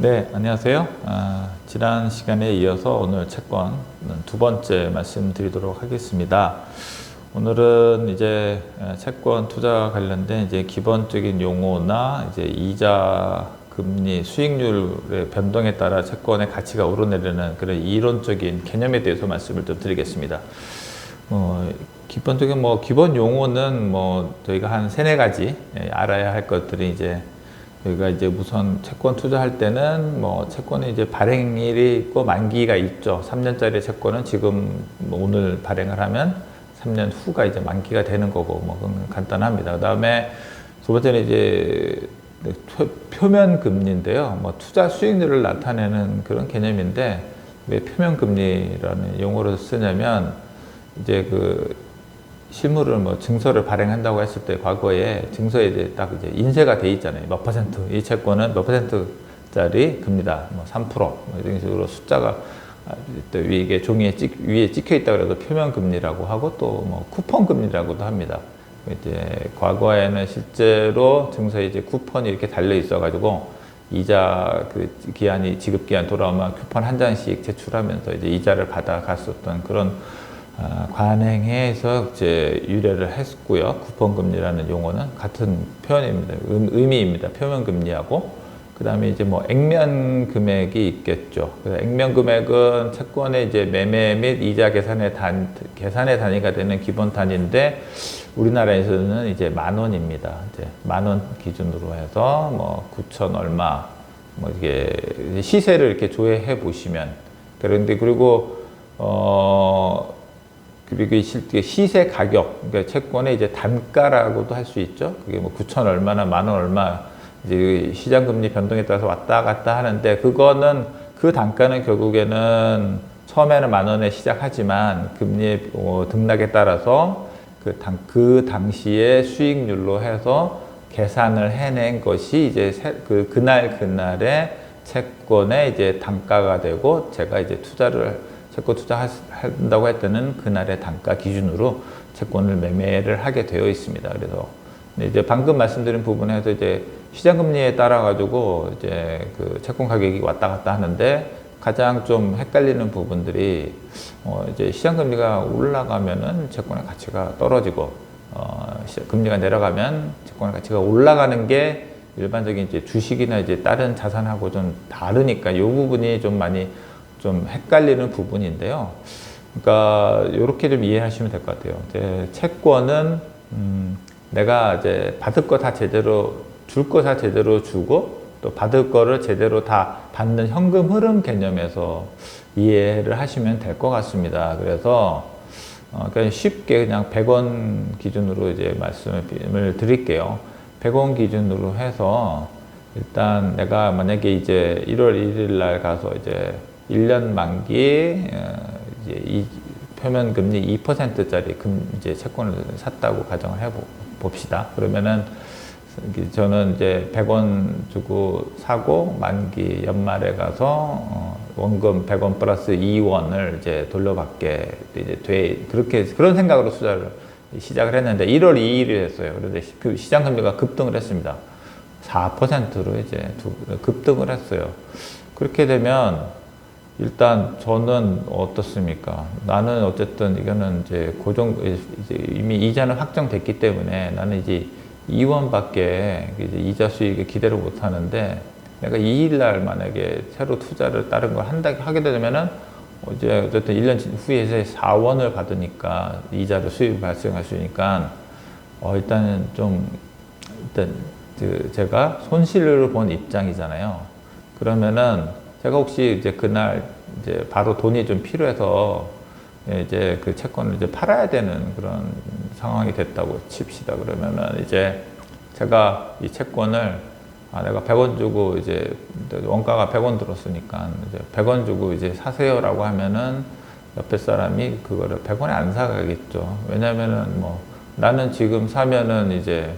네, 안녕하세요. 아, 지난 시간에 이어서 오늘 채권 두 번째 말씀드리도록 하겠습니다. 오늘은 이제 채권 투자 관련된 이제 기본적인 용어나 이제 이자 금리 수익률의 변동에 따라 채권의 가치가 오르내리는 그런 이론적인 개념에 대해서 말씀을 좀 드리겠습니다. 어, 기본적인 뭐 기본 용어는 뭐 저희가 한 세네 가지 예, 알아야 할 것들이 이제 저희가 이제 우선 채권 투자할 때는 뭐 채권이 이제 발행일이 있고 만기가 있죠. 3년짜리 채권은 지금 뭐 오늘 발행을 하면 3년 후가 이제 만기가 되는 거고 뭐 그건 간단합니다. 그다음에 두 번째는 이제 표면 금리인데요. 뭐 투자 수익률을 나타내는 그런 개념인데 왜 표면 금리라는 용어를 쓰냐면 이제 그 실물을 뭐 증서를 발행한다고 했을 때 과거에 증서에 이제 딱 이제 인쇄가 돼 있잖아요. 몇 퍼센트 이 채권은 몇 퍼센트짜리 금리다. 뭐 3%, 뭐 이런 식으로 숫자가 또 위에 종이에 찍, 위에 찍혀 있다 그래도 표면 금리라고 하고 또 뭐 쿠폰 금리라고도 합니다. 이제 과거에는 실제로 증서에 이제 쿠폰이 이렇게 달려 있어 가지고 이자 그 기한이 지급 기한 돌아오면 쿠폰 한 장씩 제출하면서 이제 이자를 받아 갔었던 그런 아, 관행해서 이제 유래를 했고요. 쿠폰금리라는 용어는 같은 표현입니다. 의미입니다. 표면금리하고 그 다음에 이제 뭐 액면 금액이 있겠죠. 액면 금액은 채권의 이제 매매 및 이자 계산의 단 계산의 단위가 되는 기본 단위인데 우리나라에서는 이제 만 원입니다. 이제 만 원 기준으로 해서 뭐 9천 얼마 뭐 이게 시세를 이렇게 조회해 보시면 그런데 그리고 어 그리고 실제 시세 가격, 그러니까 채권의 이제 단가라고도 할 수 있죠. 그게 뭐 9천 얼마나 만 원 얼마 이제 시장 금리 변동에 따라서 왔다 갔다 하는데 그거는 그 단가는 결국에는 처음에는 만 원에 시작하지만 금리 어, 등락에 따라서 그, 당, 그 당시의 수익률로 해서 계산을 해낸 것이 이제 그 그날 그날의 채권의 이제 단가가 되고 제가 이제 투자를 채권 투자한다고 할 때는 그날의 단가 기준으로 채권을 매매를 하게 되어 있습니다. 그래서 이제 방금 말씀드린 부분에서 이제 시장 금리에 따라 가지고 이제 그 채권 가격이 왔다 갔다 하는데 가장 좀 헷갈리는 부분들이 어 이제 시장 금리가 올라가면은 채권의 가치가 떨어지고 어 금리가 내려가면 채권의 가치가 올라가는 게 일반적인 이제 주식이나 이제 다른 자산하고 좀 다르니까 이 부분이 좀 많이 좀 헷갈리는 부분인데요. 그러니까 이렇게 좀 이해하시면 될 것 같아요. 이제 채권은 음, 내가 이제 받을 거 다 제대로 줄 거 다 제대로 주고 또 받을 거를 제대로 다 받는 현금 흐름 개념에서 이해를 하시면 될 것 같습니다. 그래서 어, 그러니까 쉽게 그냥 100원 기준으로 이제 말씀을 드릴게요. 100원 기준으로 해서 일단 내가 만약에 이제 1월 1일 날 가서 이제 1년 만기 어, 이제 이 표면 금리 2%짜리 금 이제 채권을 샀다고 가정을 해 봅시다. 그러면은 저는 이제 100원 주고 사고 만기 연말에 가서 어 원금 100원 플러스 2원을 이제 돌려받게 이제 돼 그렇게 그런 생각으로 투자를 시작을 했는데 1월 2일에 했어요. 그런데 그 시장 금리가 급등을 했습니다. 4%로 이제 급등을 했어요. 그렇게 되면 일단 저는 어떻습니까? 나는 어쨌든 이거는 이제 고정 이제 이미 이자는 확정됐기 때문에 나는 이제 2원밖에 이제 이자 수익을 기대를 못 하는데 내가 2일 날 만약에 새로 투자를 다른 걸 한다 하게 되면은 이제 어쨌든 1년 후에 4원을 받으니까 이자로 수익이 발생할 수 있으니까 어 일단은 좀 일단 그 제가 손실을 본 입장이잖아요. 그러면은 제가 혹시 이제 그날 이제 바로 돈이 좀 필요해서 이제 그 채권을 이제 팔아야 되는 그런 상황이 됐다고 칩시다. 그러면은 이제 제가 이 채권을 아, 내가 100원 주고 이제 원가가 100원 들었으니까 이제 100원 주고 이제 사세요라고 하면은 옆에 사람이 그거를 100원에 안 사가겠죠. 왜냐면은 뭐 나는 지금 사면은 이제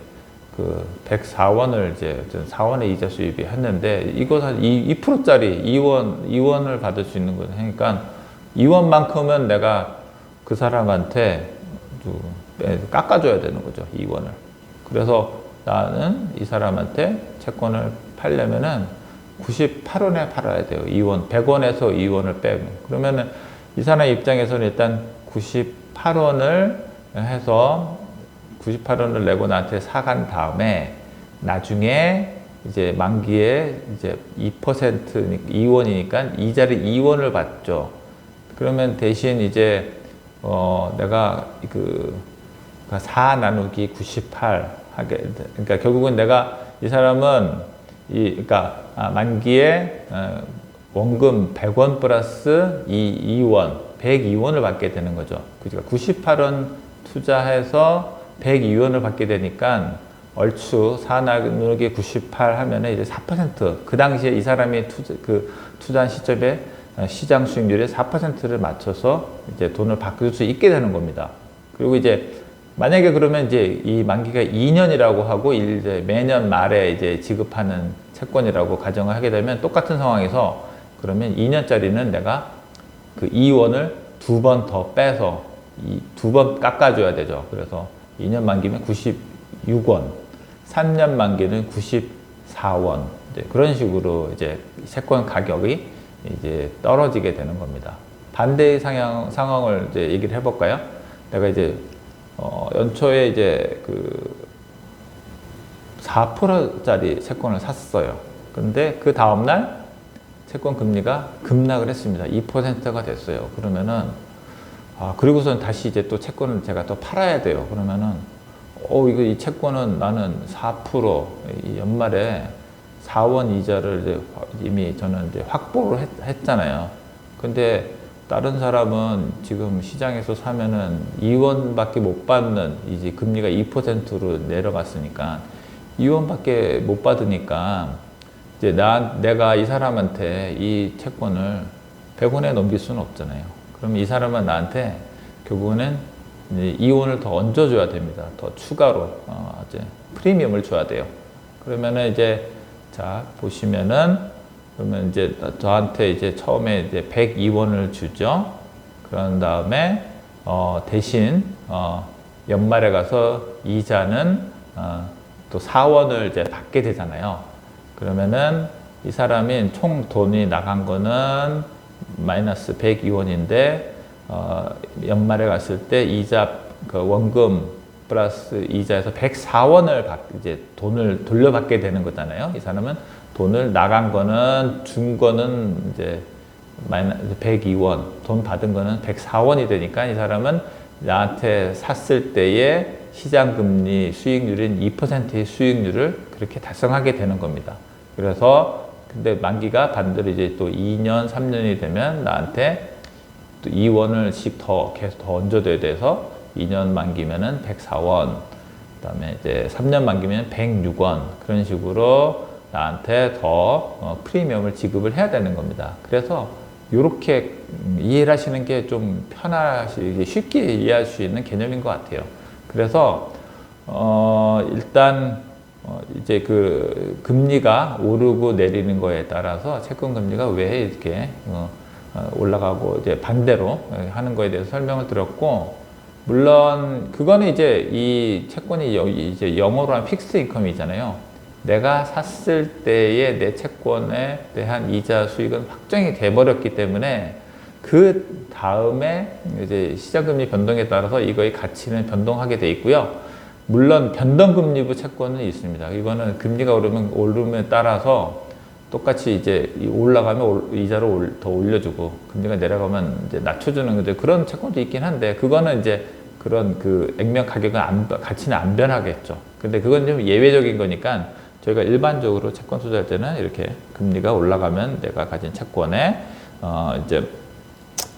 그 104원을 이제 4원의 이자 수입이 했는데 이것 한 2, 2%짜리 2원 2원을 받을 수 있는 거죠. 그러니까 2원만큼은 내가 그 사람한테 깎아줘야 되는 거죠. 2원을. 그래서 나는 이 사람한테 채권을 팔려면은 98원에 팔아야 돼요. 2원, 100원에서 2원을 빼면. 그러면은 이 사람 입장에서는 일단 98원을 해서 98원을 내고 나한테 사간 다음에 나중에 이제 만기에 이제 2% 2원이니까 이자를 2원을 받죠. 그러면 대신 이제 어 내가 그4 나누기 98 하게 돼. 그러니까 결국은 내가 이 사람은 이 그러니까 아, 만기에 어, 원금 100원 플러스 2, 2원 102원을 받게 되는 거죠. 그러니까 98원 투자해서 102원을 받게 되니까 얼추 4 나누기 98 하면은 이제 4%그 당시에 이 사람이 투자 그 투자한 시점에 시장 수익률의 4%를 맞춰서 이제 돈을 바꿀 수 있게 되는 겁니다. 그리고 이제 만약에 그러면 이제 이 만기가 2년이라고 하고 이제 매년 말에 이제 지급하는 채권이라고 가정을 하게 되면 똑같은 상황에서 그러면 2년짜리는 내가 그 2원을 두 번 더 빼서 두 번 깎아줘야 되죠. 그래서 2년 만기면 96원, 3년 만기는 94원. 이제 그런 식으로 이제 채권 가격이 이제 떨어지게 되는 겁니다. 반대의 상황, 상황을 이제 얘기를 해볼까요? 내가 이제 어, 연초에 이제 그 4%짜리 채권을 샀어요. 근데 그 다음날 채권 금리가 급락을 했습니다. 2%가 됐어요. 그러면은 아 그리고선 다시 이제 또 채권을 제가 또 팔아야 돼요. 그러면은 어 이거 이 채권은 나는 4%이 연말에 4원 이자를 이제 이미 저는 이제 확보를 했, 잖아요 근데 다른 사람은 지금 시장에서 사면은 2원밖에 못 받는 이제 금리가 2%로 내려갔으니까 2원밖에 못 받으니까 이제 나 내가 이 사람한테 이 채권을 100원에 넘길 수는 없잖아요. 그럼 이 사람은 나한테 결국은 2원을 더 얹어줘야 됩니다. 더 추가로 어 이제 프리미엄을 줘야 돼요. 그러면은 이제 자 보시면은 그러면 이제 저한테 이제 처음에 이제 102원을 주죠. 그런 다음에 어 대신 어 연말에 가서 이자는 어 또 4원을 이제 받게 되잖아요. 그러면은 이 사람이 총 돈이 나간 거는 마이너스 102원인데 어 연말에 갔을 때 이자 그 원금 플러스 이자에서 104원을 받, 이제 돈을 돌려받게 되는 거잖아요. 이 사람은 돈을 나간 거는 준 거는 이제 마이너 102원, 돈 받은 거는 104원이 되니까 이 사람은 나한테 샀을 때의 시장 금리 수익률인 2%의 수익률을 그렇게 달성하게 되는 겁니다. 그래서 근데 만기가 반대로 이제 또 2년, 3년이 되면 나한테 또 2원을씩 더 계속 더 얹어둬야 돼서 2년 만기면은 104원, 그다음에 이제 3년 만기면 106원 그런 식으로 나한테 더 어, 프리미엄을 지급을 해야 되는 겁니다. 그래서 이렇게 이해를 하시는 게 좀 편하시, 쉽게 이해할 수 있는 개념인 것 같아요. 그래서 어, 일단 어, 이제 그 금리가 오르고 내리는 거에 따라서 채권 금리가 왜 이렇게 어, 어 올라가고 이제 반대로 하는 거에 대해서 설명을 드렸고 물론 그거는 이제 이 채권이 이제 영어로 한 픽스 인컴이잖아요. 내가 샀을 때의 내 채권에 대한 이자 수익은 확정이 돼 버렸기 때문에 그 다음에 이제 시장 금리 변동에 따라서 이거의 가치는 변동하게 돼 있고요. 물론 변동금리부 채권은 있습니다. 이거는 금리가 오르면 오름에 따라서 똑같이 이제 올라가면 이자를 더 올려주고 금리가 내려가면 이제 낮춰주는 건데 그런 채권도 있긴 한데 그거는 이제 그런 그 액면 가격은 안, 가치는 안 변하겠죠. 근데 그건 좀 예외적인 거니까 저희가 일반적으로 채권 투자할 때는 이렇게 금리가 올라가면 내가 가진 채권에 어 이제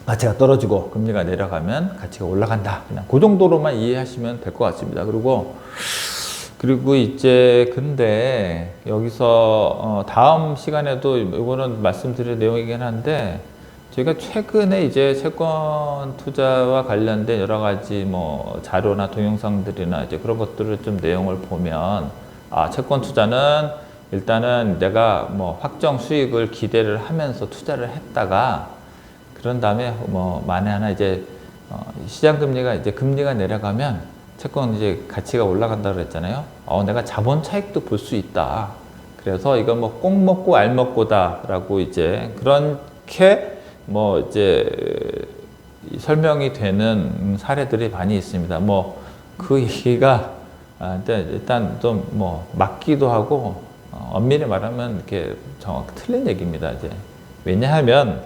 가치가 떨어지고 금리가 내려가면 가치가 올라간다. 그냥 그 정도로만 이해하시면 될 것 같습니다. 그리고 그리고 이제 근데 여기서 어 다음 시간에도 이거는 말씀드릴 내용이긴 한데 저희가 최근에 이제 채권 투자와 관련된 여러 가지 뭐 자료나 동영상들이나 이제 그런 것들을 좀 내용을 보면 아, 채권 투자는 일단은 내가 뭐 확정 수익을 기대를 하면서 투자를 했다가 그런 다음에 뭐 만에 하나 이제 어, 시장 금리가 이제 금리가 내려가면 채권 이제 가치가 올라간다 그랬잖아요. 어, 내가 자본 차익도 볼 수 있다. 그래서 이거 뭐꼭 먹고 알 먹고다라고 이제 그렇게 뭐 이제 이 설명이 되는 사례들이 많이 있습니다. 뭐 그 얘기가 아, 일단, 좀 뭐 맞기도 하고 어, 엄밀히 말하면 이렇게 정확 틀린 얘기입니다. 이제 왜냐하면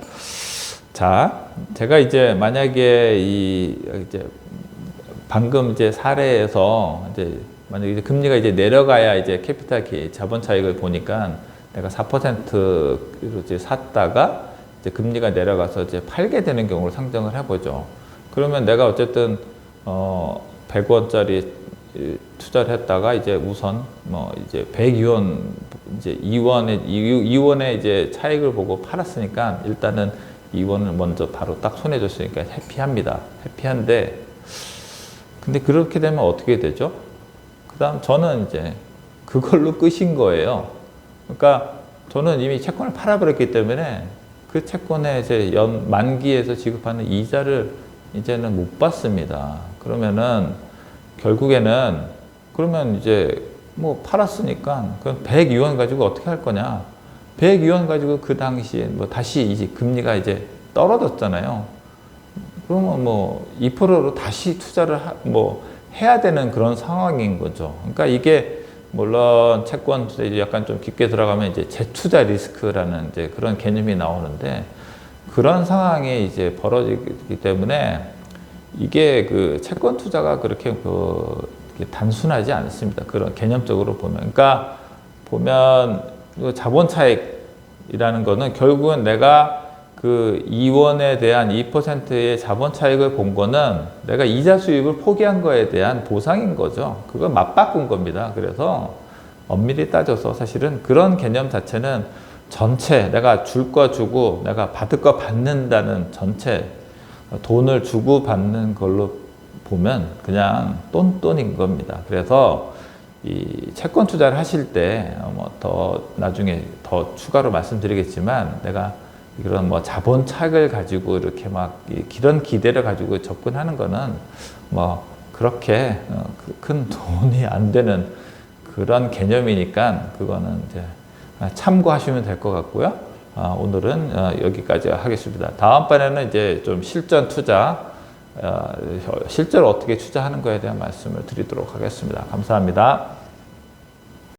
자 제가 이제 만약에 이 이제 방금 이제 사례에서 이제 만약에 이제 금리가 이제 내려가야 이제 캐피탈 기 자본 차익을 보니까 내가 4%로 이제 샀다가 이제 금리가 내려가서 이제 팔게 되는 경우를 상정을 해보죠. 그러면 내가 어쨌든 어 100원짜리 투자를 했다가 이제 우선 뭐 이제 102원 이제 2원의 2원의 이제 차익을 보고 팔았으니까 일단은 2원을 먼저 바로 딱 손에 줬으니까 해피합니다. 해피한데 근데 그렇게 되면 어떻게 되죠? 그다음 저는 이제 그걸로 끝인 거예요. 그러니까 저는 이미 채권을 팔아버렸기 때문에 그 채권의 이제 연 만기에서 지급하는 이자를 이제는 못 받습니다. 그러면은 결국에는 그러면 이제 뭐 팔았으니까 그 102원 가지고 어떻게 할 거냐? 102원 가지고 그 당시에 뭐 다시 이제 금리가 이제 떨어졌잖아요. 그러면 뭐 2%로 다시 투자를 하, 뭐 해야 되는 그런 상황인 거죠. 그러니까 이게 물론 채권 투자 이제 약간 좀 깊게 들어가면 이제 재투자 리스크라는 이제 그런 개념이 나오는데 그런 상황이 이제 벌어지기 때문에 이게 그 채권 투자가 그렇게 그 단순하지 않습니다. 그런 개념적으로 보면 그러니까 보면 그 자본 차익이라는 거는 결국은 내가 그 이원에 대한 2%의 자본 차익을 본 거는 내가 이자 수익을 포기한 거에 대한 보상인 거죠. 그걸 맞바꾼 겁니다. 그래서 엄밀히 따져서 사실은 그런 개념 자체는 전체 내가 줄 거 주고 내가 받을 거 받는다는 전체 돈을 주고 받는 걸로 보면 그냥 똔똔인 겁니다. 그래서 이 채권 투자를 하실 때 뭐 더 나중에 더 추가로 말씀드리겠지만 내가 이런 뭐 자본 착을 가지고 이렇게 막 이런 기대를 가지고 접근하는 거는 뭐 그렇게 어, 그큰 돈이 안 되는 그런 개념이니까 그거는 이제 참고하시면 될 것 같고요. 어, 오늘은 어, 여기까지 하겠습니다. 다음 번에는 이제 좀 실전 투자, 실제로 어떻게 투자하는 거에 대한 말씀을 드리도록 하겠습니다. 감사합니다.